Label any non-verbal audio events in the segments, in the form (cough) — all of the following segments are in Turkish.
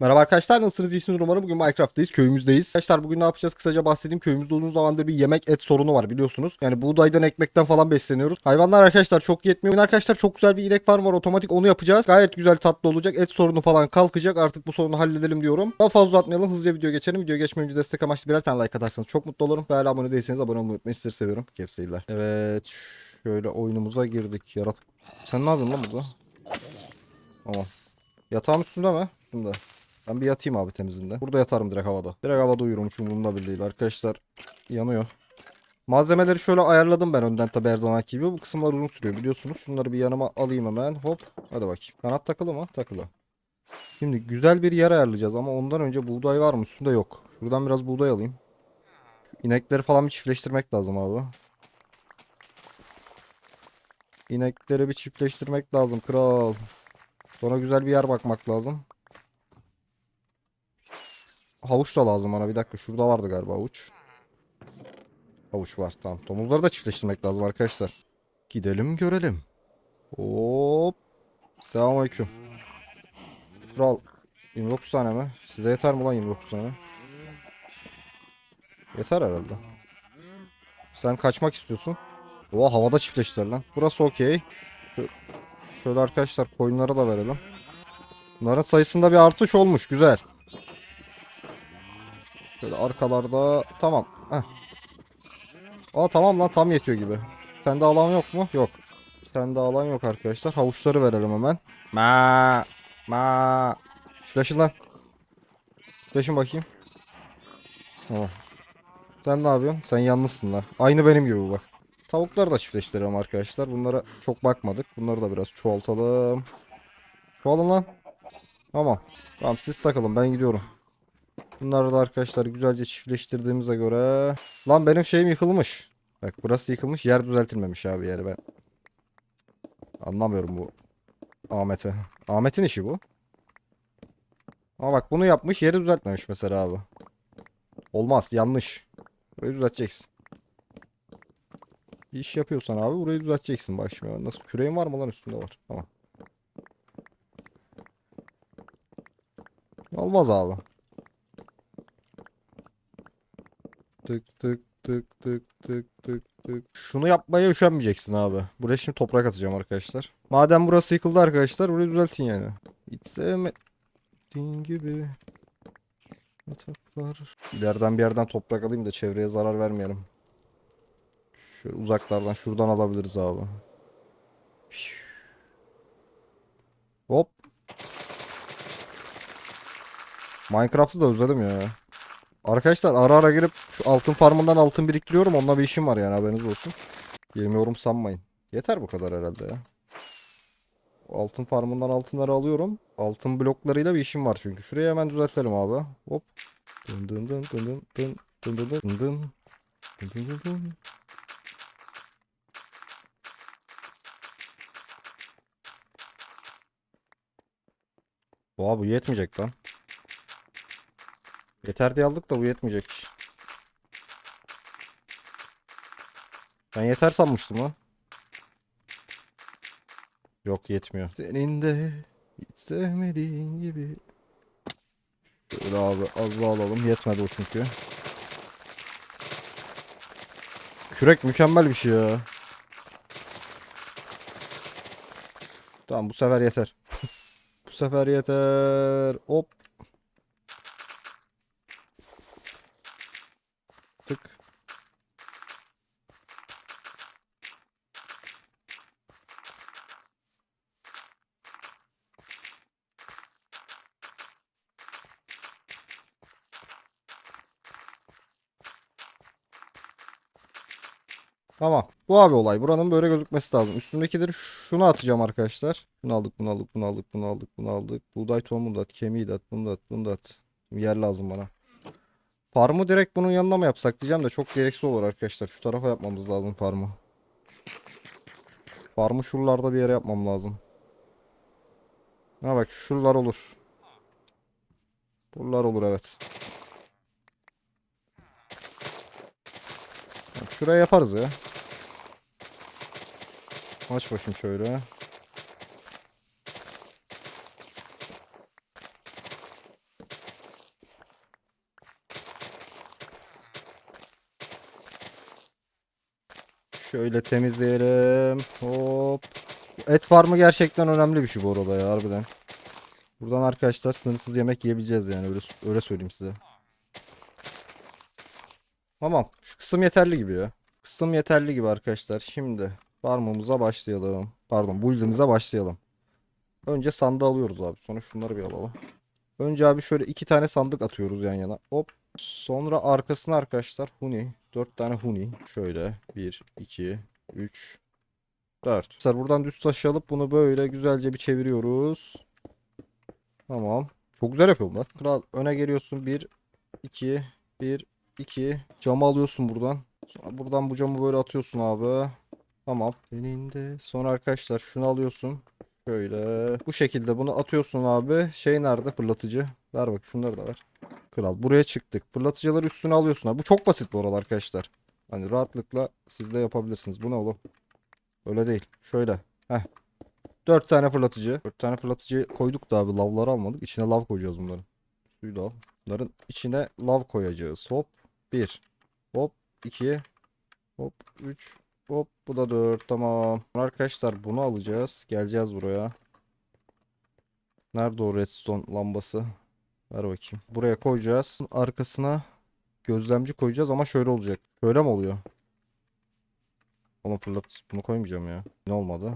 Merhaba arkadaşlar nasılsınız iyisiniz umarım bugün Minecraft'tayız köyümüzdeyiz. Arkadaşlar bugün ne yapacağız kısaca bahsedeyim köyümüzde uzun zamandır bir yemek et sorunu var biliyorsunuz. Yani buğdaydan ekmekten falan besleniyoruz. Hayvanlar arkadaşlar çok yetmiyor. Bugün arkadaşlar çok güzel bir inek farm var otomatik onu yapacağız. Gayet güzel tatlı olacak et sorunu falan kalkacak artık bu sorunu halledelim diyorum. Daha fazla uzatmayalım hızlıca video geçelim. Video geçmeden önce destek amaçlı birer tane like atarsanız çok mutlu olurum. Ve abone değilseniz abone olmayı unutmayın sizleri seviyorum. Keyif seyirler. Evet şöyle oyunumuza girdik yaratık. Sen ne yapıyorsun lan burada? Tamam. Yatağım üstünde mi? Üstünde. Ben bir yatayım abi temizinde. Burada yatarım direkt havada. Direkt havada uyurum çünkü bununla bile değil. Arkadaşlar yanıyor. Malzemeleri şöyle ayarladım ben önden tabi her zaman gibi. Bu kısımlar uzun sürüyor biliyorsunuz. Şunları bir yanıma alayım hemen. Hop. Hadi bakayım. Kanat takılı mı? Takılı. Şimdi güzel bir yer ayarlayacağız ama ondan önce buğday var mı? Üstünde yok. Şuradan biraz buğday alayım. İnekleri falan bir çiftleştirmek lazım abi. İnekleri bir çiftleştirmek lazım kral. Sonra güzel bir yer bakmak lazım. Havuç da lazım bana. Bir dakika şurada vardı galiba havuç. Havuç var tamam. Domuzları da çiftleştirmek lazım arkadaşlar. Gidelim görelim. Hop. Selamünaleyküm. Kral 29 tane mi? Size yeter mi lan 29 tane? Yeter herhalde. Sen kaçmak istiyorsun. Oha havada çiftleştiler lan. Burası okey. Şö- Şöyle arkadaşlar koyunlara da verelim. Bunların sayısında bir artış olmuş. Güzel. Şöyle arkalarda tamam. Heh. Aa tamam lan tam yetiyor gibi. Kendi alan yok mu? Yok. Kendi alan yok arkadaşlar. Havuçları verelim hemen. Ma ma. Flash'ın lan. Flash'ın bakayım. Oh. Sen ne yapıyorsun? Sen yalnızsın lan. Aynı benim gibi bak. Tavukları da çiftleştirelim arkadaşlar. Bunlara çok bakmadık. Bunları da biraz çoğaltalım. Çoğalın lan. Tamam. Tamam siz takılın ben gidiyorum. Bunları da arkadaşlar güzelce çiftleştirdiğimize göre. Lan benim şeyim yıkılmış. Bak burası yıkılmış. Yer düzeltilmemiş abi yeri ben. Anlamıyorum bu Ahmet'i. Ahmet'in işi bu. Ama bak bunu yapmış yeri düzeltmemiş mesela abi. Olmaz yanlış. Burayı düzelteceksin. Bir iş yapıyorsan abi burayı düzelteceksin bak şimdi. Nasıl küreğin var mı lan üstünde var. Tamam. Olmaz abi. Tık tık tık tık tık tık tık. Şunu yapmaya üşenmeyeceksin abi. Buraya şimdi toprak atacağım arkadaşlar. Madem burası yıkıldı arkadaşlar burayı düzeltin yani. Hiç sevmediğin gibi. Yataklar. İleriden bir yerden toprak alayım da çevreye zarar vermeyelim. Şöyle uzaklardan şuradan alabiliriz abi. Hop. Minecraft'ı da özledim ya. Arkadaşlar ara ara gelip şu altın farmından altın biriktiriyorum. Onunla bir işim var yani haberiniz olsun. Girmiyorum sanmayın. Yeter bu kadar herhalde ya. Altın farmından altınları alıyorum. Altın bloklarıyla bir işim var çünkü. Şurayı hemen düzeltelim abi. Hop. Dın dın dın dın dın dın dın dın dın. Dın dın dın dın. Oha bu yetmeyecek lan. Yeter diye aldık da bu yetmeyecek. Ben yeter sanmıştım ha. Yok yetmiyor. Senin de hiç sevmediğin gibi. Şöyle abi az daha alalım. Yetmedi o çünkü. Kürek mükemmel bir şey ya. Tamam bu sefer yeter. (laughs) bu sefer yeter. Hop. Tık. Tamam. Bu abi olay. Buranın böyle gözükmesi lazım. Üstündekileri şunu atacağım arkadaşlar. Bunu aldık, bunu aldık, bunu aldık, bunu aldık, bunu aldık. Buğday tohumu da at, kemiği de at, bunu da at, bunu da at. Yer lazım bana. Farmı direkt bunun yanına mı yapsak diyeceğim de çok gereksiz olur arkadaşlar. Şu tarafa yapmamız lazım farmı. Farmı şuralarda bir yere yapmam lazım. Ha bak şuralar olur. Buralar olur evet. Şuraya yaparız ya. Aç bakayım şöyle. Şöyle temizleyelim. Hop. Et farmı gerçekten önemli bir şey bu arada ya harbiden. Buradan arkadaşlar sınırsız yemek yiyebileceğiz yani öyle, öyle söyleyeyim size. Tamam. Şu kısım yeterli gibi ya. Kısım yeterli gibi arkadaşlar. Şimdi farmımıza başlayalım. Pardon build'imize başlayalım. Önce sandığı alıyoruz abi. Sonra şunları bir alalım. Önce abi şöyle iki tane sandık atıyoruz yan yana. Hop. Sonra arkasına arkadaşlar huni. Dört tane huni. Şöyle. Bir, iki, üç, dört. Arkadaşlar buradan düz taşı alıp bunu böyle güzelce bir çeviriyoruz. Tamam. Çok güzel yapıyorum lan. Kral öne geliyorsun. Bir, iki, bir, iki. Camı alıyorsun buradan. Sonra buradan bu camı böyle atıyorsun abi. Tamam. Elinde. Sonra arkadaşlar şunu alıyorsun. Şöyle. Bu şekilde bunu atıyorsun abi. Şey nerede? Fırlatıcı. Ver bak şunları da ver. Kral buraya çıktık. Fırlatıcıları üstüne alıyorsun abi. Bu çok basit bu arada arkadaşlar. Hani rahatlıkla siz de yapabilirsiniz. Bu ne oğlum? Öyle değil. Şöyle. Heh. 4 tane fırlatıcı. 4 tane fırlatıcı koyduk da abi lavları almadık. İçine lav koyacağız bunların. Suyu da al. Bunların içine lav koyacağız. Hop. 1. Hop. 2. Hop. 3. Hop. Bu da 4. Tamam. Arkadaşlar bunu alacağız. Geleceğiz buraya. Nerede o redstone lambası? Ver bakayım. Buraya koyacağız. Arkasına gözlemci koyacağız ama şöyle olacak. Şöyle mi oluyor? Onu fırlat. Bunu koymayacağım ya. Ne olmadı?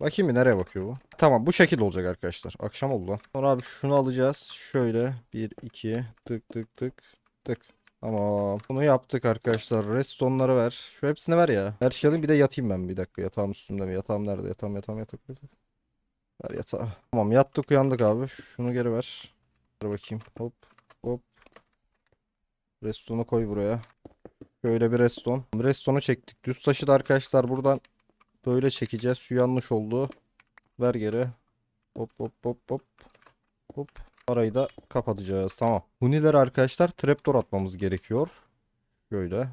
Bakayım bir nereye bakıyor bu? Tamam bu şekilde olacak arkadaşlar. Akşam oldu lan. Sonra abi şunu alacağız. Şöyle 1 2 tık tık tık tık. Tamam. Bunu yaptık arkadaşlar. Redstone'ları ver. Şu hepsini ver ya. Her şeyi alayım bir de yatayım ben bir dakika. Yatağım üstünde mi? Yatağım nerede? Yatağım yatağım yatak. Ver yatağı. Tamam yattık uyandık abi. Şunu geri ver. Ver bakayım. Hop hop. Redstone'u koy buraya. Şöyle bir redstone. Redstone'u çektik. Düz taşı da arkadaşlar buradan böyle çekeceğiz. Şu yanlış oldu. Ver geri. Hop hop hop hop. Hop. Arayı da kapatacağız. Tamam. Huniler arkadaşlar trapdoor atmamız gerekiyor. Da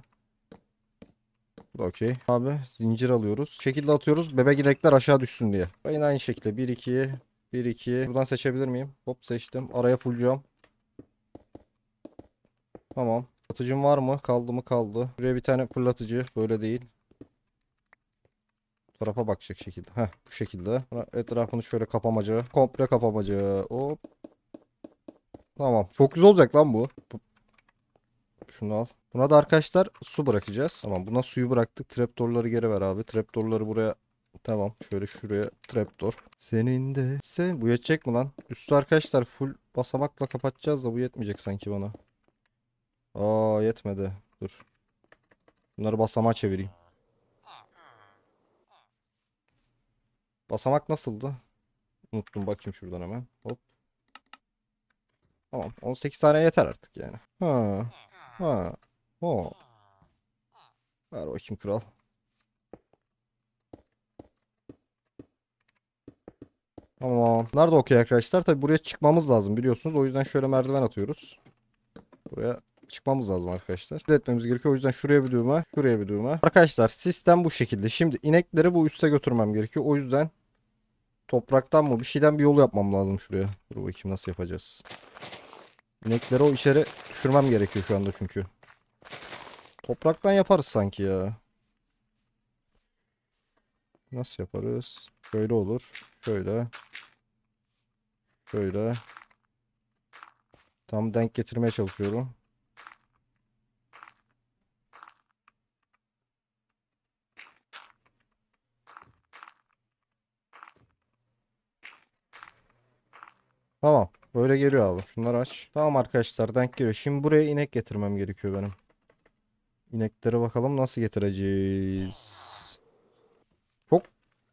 okey. Abi zincir alıyoruz. Şekilde atıyoruz. Bebek inekler aşağı düşsün diye. Yine aynı şekilde. 1 2 1 2. Buradan seçebilir miyim? Hop seçtim. Araya fullcam. Tamam. Atıcım var mı? Kaldı mı? Kaldı. Buraya bir tane fırlatıcı. Böyle değil. Tarafa bakacak şekilde. Heh bu şekilde. Etrafını şöyle kapamaca. Komple kapamaca. Hop. Tamam. Çok güzel olacak lan bu. Şunu al. Buna da arkadaşlar su bırakacağız. Tamam buna suyu bıraktık. Trapdoor'ları geri ver abi. Trapdoor'ları buraya Tamam. Şöyle şuraya trapdoor. Senin de sen bu yetecek mi lan? Üstü arkadaşlar full basamakla kapatacağız da bu yetmeyecek sanki bana. Aa yetmedi. Dur. Bunları basamağa çevireyim. Basamak nasıldı? Unuttum bakayım şuradan hemen. Hop. Tamam. 18 tane yeter artık yani. Ha. Ha. Ho. Ver bakayım kral. Tamam. Nerede okey arkadaşlar? Tabi buraya çıkmamız lazım biliyorsunuz. O yüzden şöyle merdiven atıyoruz. Buraya çıkmamız lazım arkadaşlar. Dikkat etmemiz gerekiyor. O yüzden şuraya bir düğme, şuraya bir düğme. Arkadaşlar sistem bu şekilde. Şimdi inekleri bu üste götürmem gerekiyor. O yüzden topraktan mı bir şeyden bir yol yapmam lazım şuraya. Dur bakayım nasıl yapacağız. İnekleri o içeri düşürmem gerekiyor şu anda çünkü. Topraktan yaparız sanki ya. Nasıl yaparız? Şöyle olur. Şöyle. Şöyle. Tam denk getirmeye çalışıyorum. Tamam. Böyle geliyor abi. Şunları aç. Tamam arkadaşlar denk geliyor. Şimdi buraya inek getirmem gerekiyor benim. İneklere bakalım nasıl getireceğiz. Çok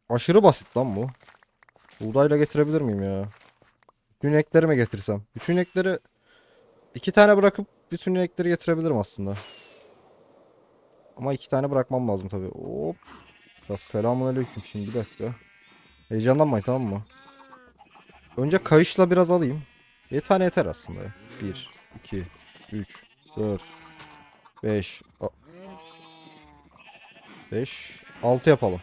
aşırı basit lan bu. Buğdayla getirebilir miyim ya? Bütün inekleri mi getirsem? Bütün inekleri iki tane bırakıp bütün inekleri getirebilirim aslında. Ama iki tane bırakmam lazım tabii. Hop. Ya selamünaleyküm şimdi bir dakika. Heyecanlanmayın tamam mı? Önce kayışla biraz alayım. Bir tane yeter aslında. 1, 2, 3, 4, 5, 5, 6 yapalım.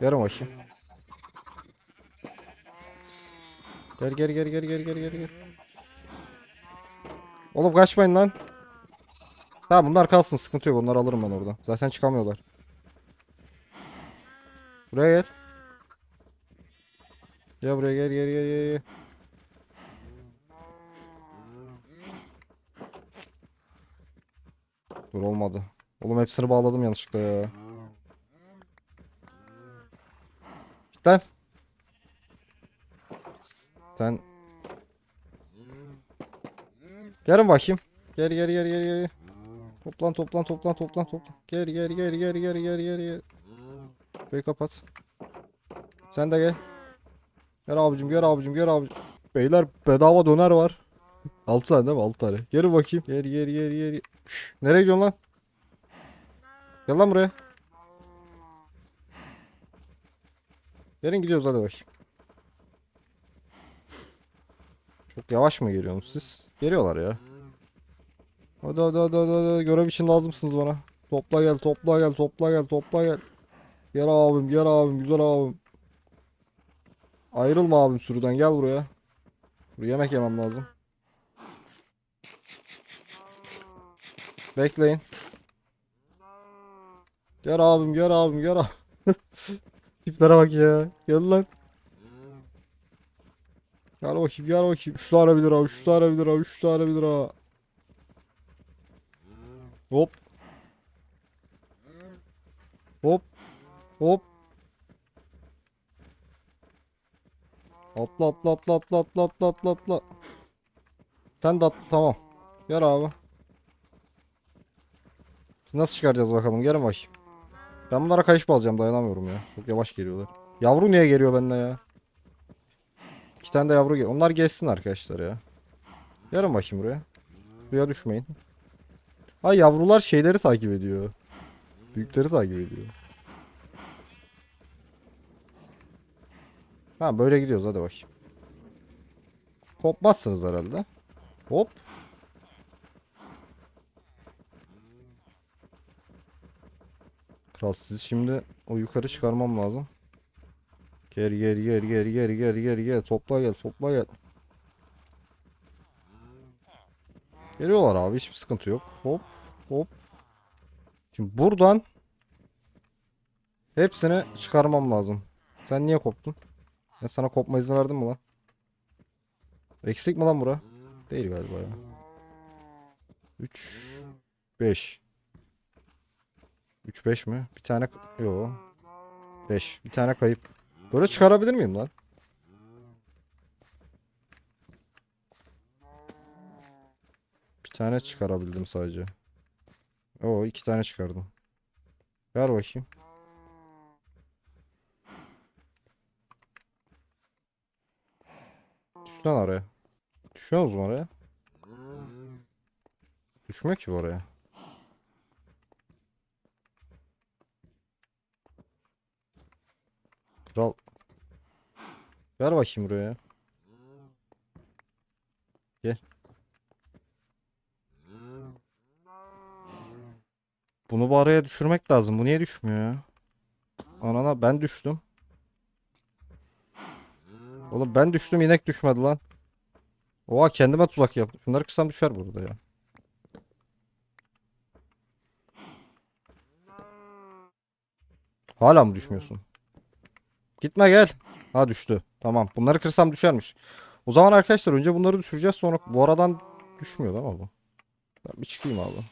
Yarım bakayım. Gel gel gel gel gel gel gel gel. Oğlum kaçmayın lan. Tamam bunlar kalsın sıkıntı yok onları alırım ben oradan. Zaten çıkamıyorlar. Buraya gel. Gel buraya gel gel gel gel. Dur olmadı. Oğlum hepsini bağladım yanlışlıkla ya. Git lan. Sen Gelin bakayım. Gel gel gel gel gel. Toplan toplan toplan toplan toplan. Gel gel gel gel gel gel gel gel. Burayı kapat. Sen de gel. Gel abicim gel abicim gel abicim. Beyler bedava döner var. (laughs) 6 tane değil mi? 6 tane. Gelin bakayım. Gel gel gel gel. Şş, nereye gidiyorsun lan? Gel lan buraya. Gelin gidiyoruz hadi bakayım. Çok yavaş mı geliyorsunuz siz? Geliyorlar ya. Hadi hadi hadi hadi, hadi. görev için lazımsınız bana. Topla gel topla gel topla gel topla gel. Gel abim gel abim güzel abim. Ayrılma abim sürüden gel buraya. Buraya yemek yemem lazım. Bekleyin. Gel abim gel abim gel abim. (laughs) Tiplere bak ya. Gel lan. Gel bakayım gel bakayım. 3 tane 1 lira 3 tane 1 lira 3 tane 1 lira. Hop. Hop. Hop. Atla atla atla atla atla atla atla atla. Sen de atla tamam. Gel abi. Şimdi nasıl çıkaracağız bakalım gelin bakayım. Ben bunlara kayış alacağım dayanamıyorum ya. Çok yavaş geliyorlar. Yavru niye geliyor bende ya? İki tane de yavru gel. Onlar geçsin arkadaşlar ya. Gelin bakayım buraya. Buraya düşmeyin. Ha yavrular şeyleri takip ediyor. Büyükleri takip ediyor. Ha böyle gidiyoruz hadi bakayım. Kopmazsınız herhalde. Hop. Kral sizi şimdi o yukarı çıkarmam lazım. Gel gel gel gel gel gel gel gel topla gel topla gel. Geliyorlar abi hiçbir sıkıntı yok. Hop hop. Şimdi buradan hepsini çıkarmam lazım. Sen niye koptun? Ben sana kopma izni verdim mi lan? Eksik mi lan bura? Değil galiba ya. 3 5 3 5 mi? Bir tane yo. 5. Bir tane kayıp. Böyle çıkarabilir miyim lan? Bir tane çıkarabildim sadece. Oo iki tane çıkardım. Ver bakayım. Düş lan oraya. Düşüyor musun oraya? Düşmüyor ki bu oraya. Kral. Ver bakayım buraya. Gel. Bunu bu araya düşürmek lazım. Bu niye düşmüyor ya? Anana ben düştüm. Oğlum ben düştüm inek düşmedi lan. Oha kendime tuzak yaptım. Şunları kırsam düşer burada ya. Hala mı düşmüyorsun? Gitme gel. Ha düştü. Tamam. Bunları kırsam düşermiş. O zaman arkadaşlar önce bunları düşüreceğiz sonra bu aradan düşmüyor değil mi bu? Ben bir çıkayım abi.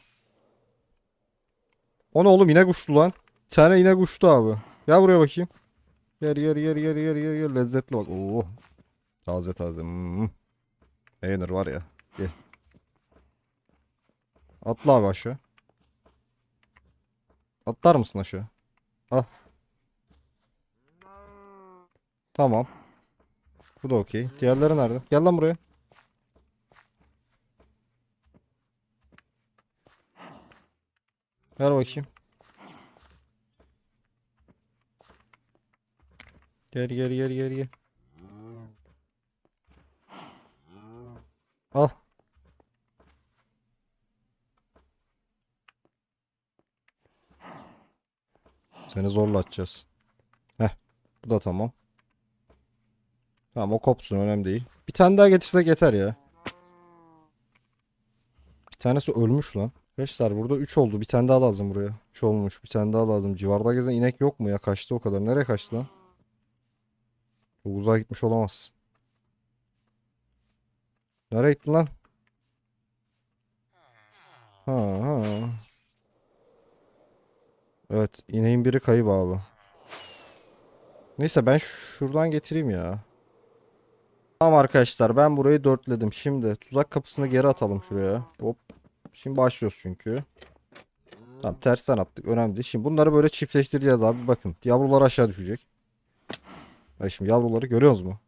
O ne oğlum inek uçtu lan. Bir tane inek uçtu abi. Gel buraya bakayım. Gel gel gel gel gel gel gel lezzetli bak. Oo. Taze taze. Hmm. Ne yenir var ya. Gel. Atla abi aşağı. Atlar mısın aşağı? Al. Tamam. Bu da okey. Diğerleri nerede? Gel lan buraya. Ver bakayım. Gel gel gel gel gel. Al. Seni zorla atacağız. Heh. Bu da tamam. Tamam o kopsun önemli değil. Bir tane daha getirsek yeter ya. Bir tanesi ölmüş lan. Arkadaşlar burada 3 oldu. Bir tane daha lazım buraya. 3 olmuş. Bir tane daha lazım. Civarda gezen inek yok mu ya? Kaçtı o kadar. Nereye kaçtı lan? Çok uzağa gitmiş olamaz. Nereye gittin lan? Ha ha. Evet, ineğin biri kayıp abi. Neyse ben şuradan getireyim ya. Tamam arkadaşlar ben burayı dörtledim. Şimdi tuzak kapısını geri atalım şuraya. Hop. Şimdi başlıyoruz çünkü. Tamam tersten attık. Önemli değil. Şimdi bunları böyle çiftleştireceğiz abi. Bakın yavrular aşağı düşecek. Bak şimdi yavruları görüyoruz mu?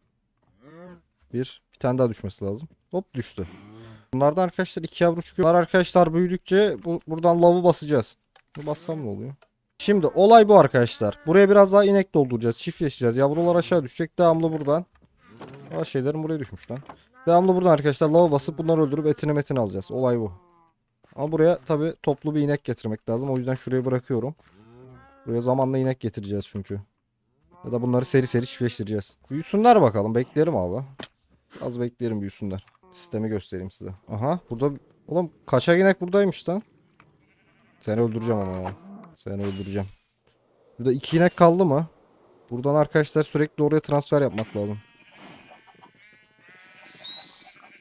Bir. Bir tane daha düşmesi lazım. Hop düştü. Bunlardan arkadaşlar iki yavru çıkıyor. Bunlar arkadaşlar büyüdükçe bu, buradan lavı basacağız. Bu bassam ne oluyor? Şimdi olay bu arkadaşlar. Buraya biraz daha inek dolduracağız. Çiftleşeceğiz. Yavrular aşağı düşecek. Devamlı buradan. Aa şeylerim buraya düşmüş lan. Devamlı buradan arkadaşlar lava basıp bunları öldürüp etini metini alacağız. Olay bu. Ama buraya tabi toplu bir inek getirmek lazım. O yüzden şuraya bırakıyorum. Buraya zamanla inek getireceğiz çünkü. Ya da bunları seri seri çiftleştireceğiz. Büyüsünler bakalım. Beklerim abi. Az bekleyelim büyüsünler. Sistemi göstereyim size. Aha burada... Oğlum kaçak inek buradaymış lan. Seni öldüreceğim ama ya. Seni öldüreceğim. Burada iki inek kaldı mı? Buradan arkadaşlar sürekli oraya transfer yapmak lazım.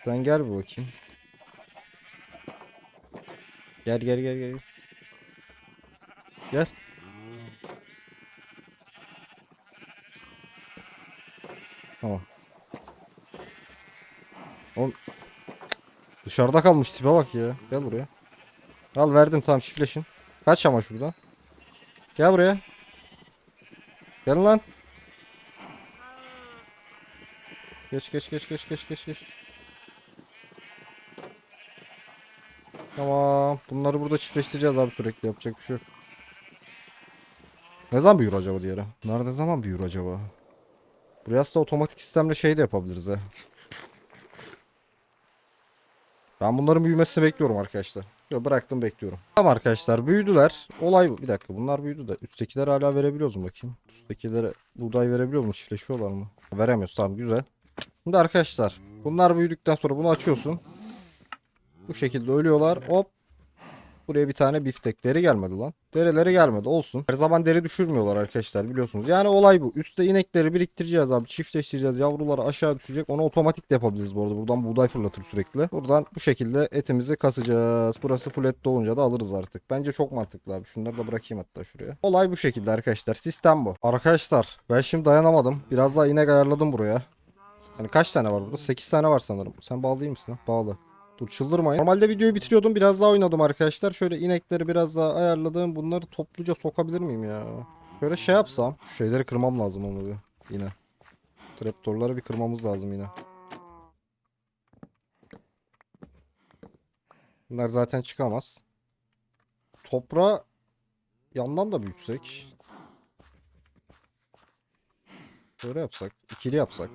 Sen gel bir bakayım. Gel gel gel gel. Gel. Tamam. Oğlum. Dışarıda kalmış tipe bak ya. Gel buraya. Al verdim tamam çiftleşin. Kaç ama şuradan. Gel buraya. Gel lan. Geç geç geç geç geç geç geç. Tamam. Bunları burada çiftleştireceğiz abi sürekli yapacak bir şey yok. Ne zaman büyür acaba diğeri? Bunlar ne zaman büyür acaba? Buraya aslında otomatik sistemle şey de yapabiliriz he. Ben bunların büyümesini bekliyorum arkadaşlar. Yo, bıraktım bekliyorum. Tamam arkadaşlar büyüdüler. Olay bu. Bir dakika bunlar büyüdü de. Üsttekileri hala verebiliyoruz mu bakayım? Üsttekilere buğday verebiliyor mu? Çiftleşiyorlar mı? Veremiyoruz tamam güzel. Şimdi arkadaşlar bunlar büyüdükten sonra bunu açıyorsun. Bu şekilde ölüyorlar. Hop. Buraya bir tane biftek. Deri gelmedi lan. Derileri gelmedi. Olsun. Her zaman deri düşürmüyorlar arkadaşlar biliyorsunuz. Yani olay bu. Üstte inekleri biriktireceğiz abi. Çiftleştireceğiz. Yavruları aşağı düşecek. Onu otomatik de yapabiliriz bu arada. Buradan buğday fırlatır sürekli. Buradan bu şekilde etimizi kasacağız. Burası full et dolunca da alırız artık. Bence çok mantıklı abi. Şunları da bırakayım hatta şuraya. Olay bu şekilde arkadaşlar. Sistem bu. Arkadaşlar ben şimdi dayanamadım. Biraz daha inek ayarladım buraya. Yani kaç tane var burada? 8 tane var sanırım. Sen bağlı değil misin? Bağlı. Dur çıldırmayın. Normalde videoyu bitiriyordum. Biraz daha oynadım arkadaşlar. Şöyle inekleri biraz daha ayarladım. Bunları topluca sokabilir miyim ya? Şöyle şey yapsam. Şu şeyleri kırmam lazım onu bir. Yine. Traptorları bir kırmamız lazım yine. Bunlar zaten çıkamaz. Toprağı yandan da büyütsek. Böyle yapsak. ikili yapsak.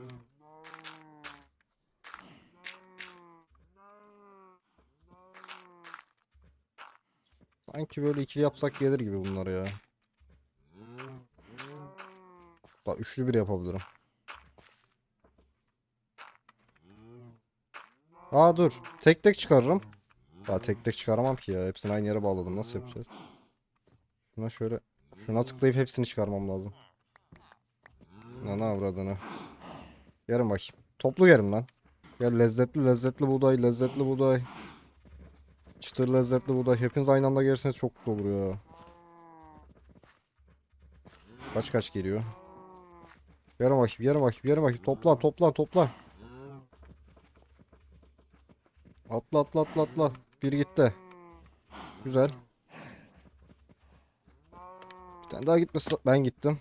Sanki böyle ikili yapsak gelir gibi bunlar ya. Daha üçlü bir yapabilirim. Aa dur. Tek tek çıkarırım. Daha tek tek çıkaramam ki ya. Hepsini aynı yere bağladım. Nasıl yapacağız? Şuna şöyle. Şuna tıklayıp hepsini çıkarmam lazım. Ana avradını. Yarın bakayım. Toplu yarın lan. Gel lezzetli lezzetli buğday lezzetli buğday. Çıtır lezzetli buğday. Hepiniz aynı anda gelirseniz çok güzel olur ya. Kaç kaç geliyor? Yarın bakayım, yarın bakayım, yarın bakayım. Topla, topla, topla. Atla, atla, atla, atla. Bir gitti. Güzel. Bir tane daha gitmesi... Ben gittim.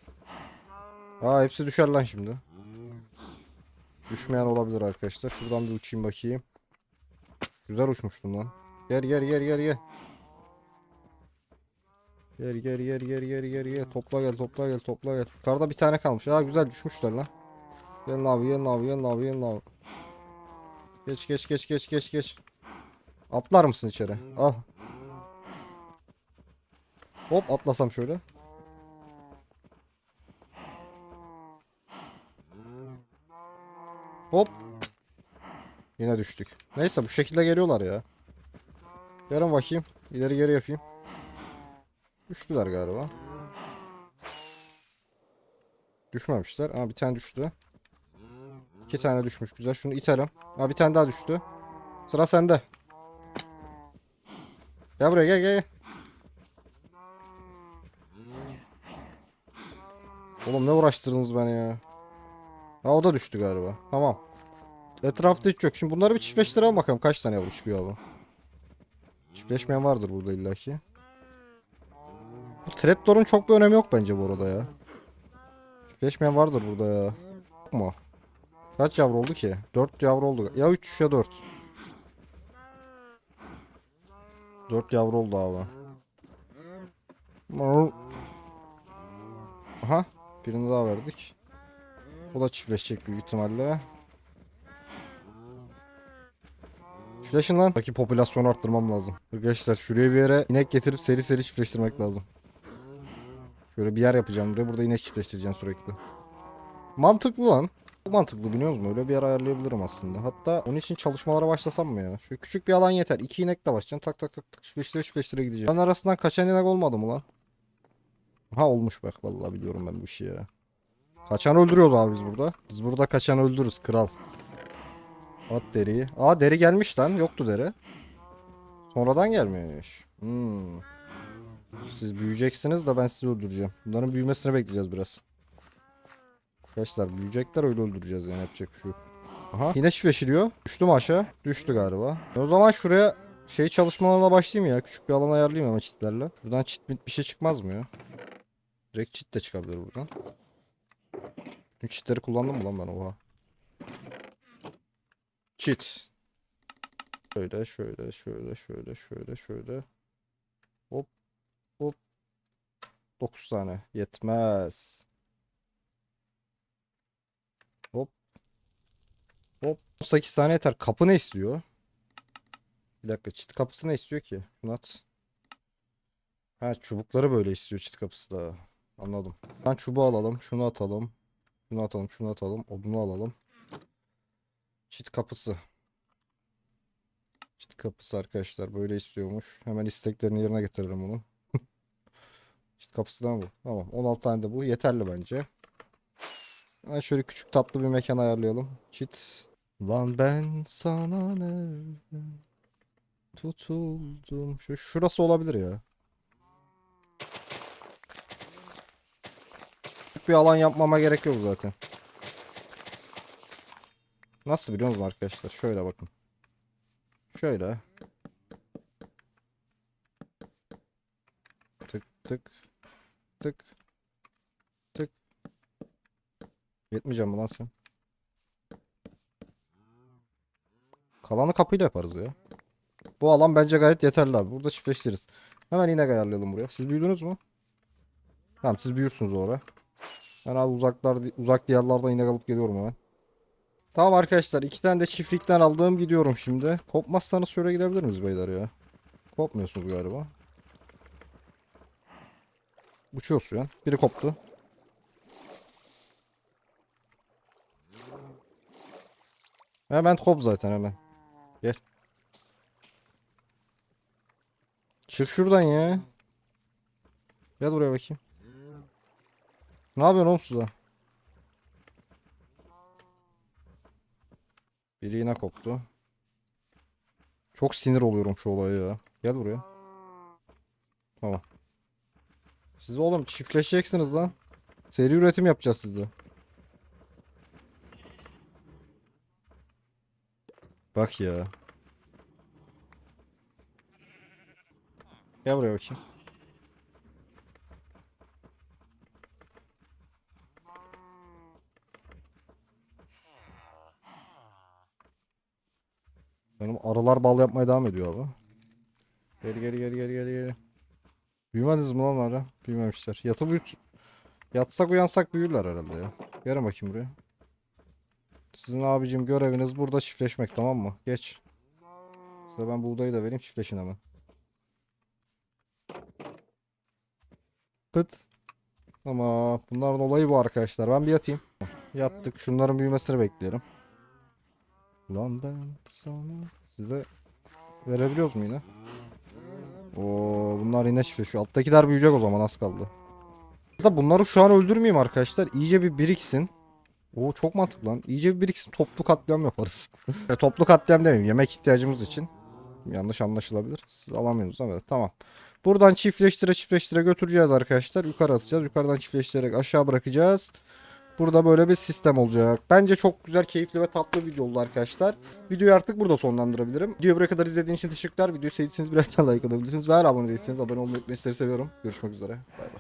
Aa hepsi düşer lan şimdi. Düşmeyen olabilir arkadaşlar. Şuradan bir uçayım bakayım. Güzel uçmuştum lan. Gel gel gel gel gel. Gel gel gel gel gel gel gel. Topla gel topla gel topla gel. Yukarıda bir tane kalmış. Aa güzel düşmüşler lan. Gelin abi gelin abi gelin abi gelin abi. Geç geç geç geç geç geç. Atlar mısın içeri? Al. Hop atlasam şöyle. Hop. Yine düştük. Neyse bu şekilde geliyorlar ya. Yarın bakayım. İleri geri yapayım. Düştüler galiba. Düşmemişler. Aa bir tane düştü. İki tane düşmüş. Güzel. Şunu itelim. Aa bir tane daha düştü. Sıra sende. Gel buraya gel gel. Oğlum ne uğraştırdınız beni ya. Ha o da düştü galiba. Tamam. Etrafta hiç yok. Şimdi bunları bir çiftleştirelim bakalım kaç tane yavru çıkıyor abi. Çiftleşmeyen vardır burada illaki. Bu trapdoor'un çok bir önemi yok bence bu arada ya. Çiftleşmeyen vardır burada ya. Yok mu? Kaç yavru oldu ki? 4 yavru oldu. Ya 3 ya 4. 4 yavru oldu abi. Aha. Birini daha verdik. O da çiftleşecek büyük ihtimalle. Çiftleşin lan. Baki popülasyonu arttırmam lazım. Arkadaşlar şuraya bir yere inek getirip seri seri çiftleştirmek lazım. Şöyle bir yer yapacağım buraya. Burada inek çiftleştireceğim sürekli. Mantıklı lan. Çok mantıklı biliyor musun? Öyle bir yer ayarlayabilirim aslında. Hatta onun için çalışmalara başlasam mı ya? Şöyle küçük bir alan yeter. İki inekle başlayacaksın. Tak tak tak tak çiftleştire çiftleştire gideceğim. Ben arasından kaçan inek olmadı mı lan? Ha olmuş bak vallahi biliyorum ben bu işi ya. Kaçan öldürüyoruz abi biz burada. Biz burada kaçan öldürürüz kral. At deriyi. Aa deri gelmiş lan. Yoktu deri. Sonradan gelmiş. Hmm. Siz büyüyeceksiniz de ben sizi öldüreceğim. Bunların büyümesini bekleyeceğiz biraz. Arkadaşlar büyüyecekler öyle öldüreceğiz yani yapacak bir şey yok. Aha yine çiftleşiliyor. Düştü mü aşağı? Düştü galiba. O zaman şuraya şey çalışmalarına başlayayım ya. Küçük bir alan ayarlayayım ama çitlerle. Buradan çit bir şey çıkmaz mı ya? Direkt çit de çıkabilir buradan. Bütün çitleri kullandım mı lan ben oha? Çit. Şöyle şöyle şöyle şöyle şöyle şöyle. Hop hop. 9 tane yetmez. Hop. Hop. 8 tane yeter. Kapı ne istiyor? Bir dakika çit kapısı ne istiyor ki? Şunu. Ha çubukları böyle istiyor çit kapısı da. Anladım. Ben çubuğu alalım. Şunu atalım. Şunu atalım. Şunu atalım. Odunu alalım. Çit kapısı. Çit kapısı arkadaşlar böyle istiyormuş. Hemen isteklerini yerine getiririm bunu. (laughs) Çit kapısı da bu. Tamam 16 tane de bu yeterli bence. Ben şöyle küçük tatlı bir mekan ayarlayalım. Çit. Lan ben sana nerede tutuldum. Şu şurası olabilir ya. Bir alan yapmama gerek yok zaten. Nasıl biliyor musunuz arkadaşlar? Şöyle bakın. Şöyle. Tık tık. Tık. Tık. Yetmeyeceğim mi lan sen? Kalanı kapıyla yaparız ya. Bu alan bence gayet yeterli abi. Burada çiftleştiririz. Hemen inek ayarlayalım buraya. Siz büyüdünüz mü? Tamam siz büyürsünüz oraya. Ben abi uzaklar uzak diyarlardan inek alıp geliyorum hemen. Tamam arkadaşlar iki tane de çiftlikten aldığım gidiyorum şimdi. Kopmazsanız şöyle gidebilir miyiz beyler ya? Kopmuyorsunuz galiba. Uçuyorsun ya. Biri koptu. Hemen kop zaten hemen. Gel. Çık şuradan ya. Gel buraya bakayım. Ne yapıyorsun oğlum suda? Biri yine koptu. Çok sinir oluyorum şu olaya ya. Gel buraya. Tamam. Siz oğlum çiftleşeceksiniz lan. Seri üretim yapacağız sizde. Bak ya. Gel buraya bakayım. Benim arılar bal yapmaya devam ediyor abi. Geri geri geri geri geri geri. Büyümediniz mi lan hala? Büyümemişler. Yatıp uyut... Yatsak uyansak büyürler herhalde ya. Gelin bakayım buraya. Sizin abicim göreviniz burada çiftleşmek tamam mı? Geç. Size ben buğdayı da vereyim çiftleşin hemen. Pıt. Ama bunların olayı bu arkadaşlar. Ben bir yatayım. Yattık. Şunların büyümesini bekleyelim. Lan ben sana size verebiliyoruz mu yine? Oo bunlar yine çiftleşiyor. Alttakiler büyüyecek o zaman az kaldı. Da bunları şu an öldürmeyeyim arkadaşlar. İyice bir biriksin. Oo çok mantıklı lan. İyice bir biriksin toplu katliam yaparız. (laughs) Toplu katliam demeyeyim. Yemek ihtiyacımız için. Yanlış anlaşılabilir. Siz alamıyorsunuz ama evet, tamam. Buradan çiftleştire çiftleştire götüreceğiz arkadaşlar. Yukarı atacağız. Yukarıdan çiftleştirerek aşağı bırakacağız. Burada böyle bir sistem olacak. Bence çok güzel, keyifli ve tatlı bir video oldu arkadaşlar. Videoyu artık burada sonlandırabilirim. Videoyu buraya kadar izlediğiniz için teşekkürler. Videoyu sevdiyseniz birer tane like atabilirsiniz. Ve eğer abone değilseniz abone olmayı unutmayın. Sizleri seviyorum. Görüşmek üzere. Bay bay.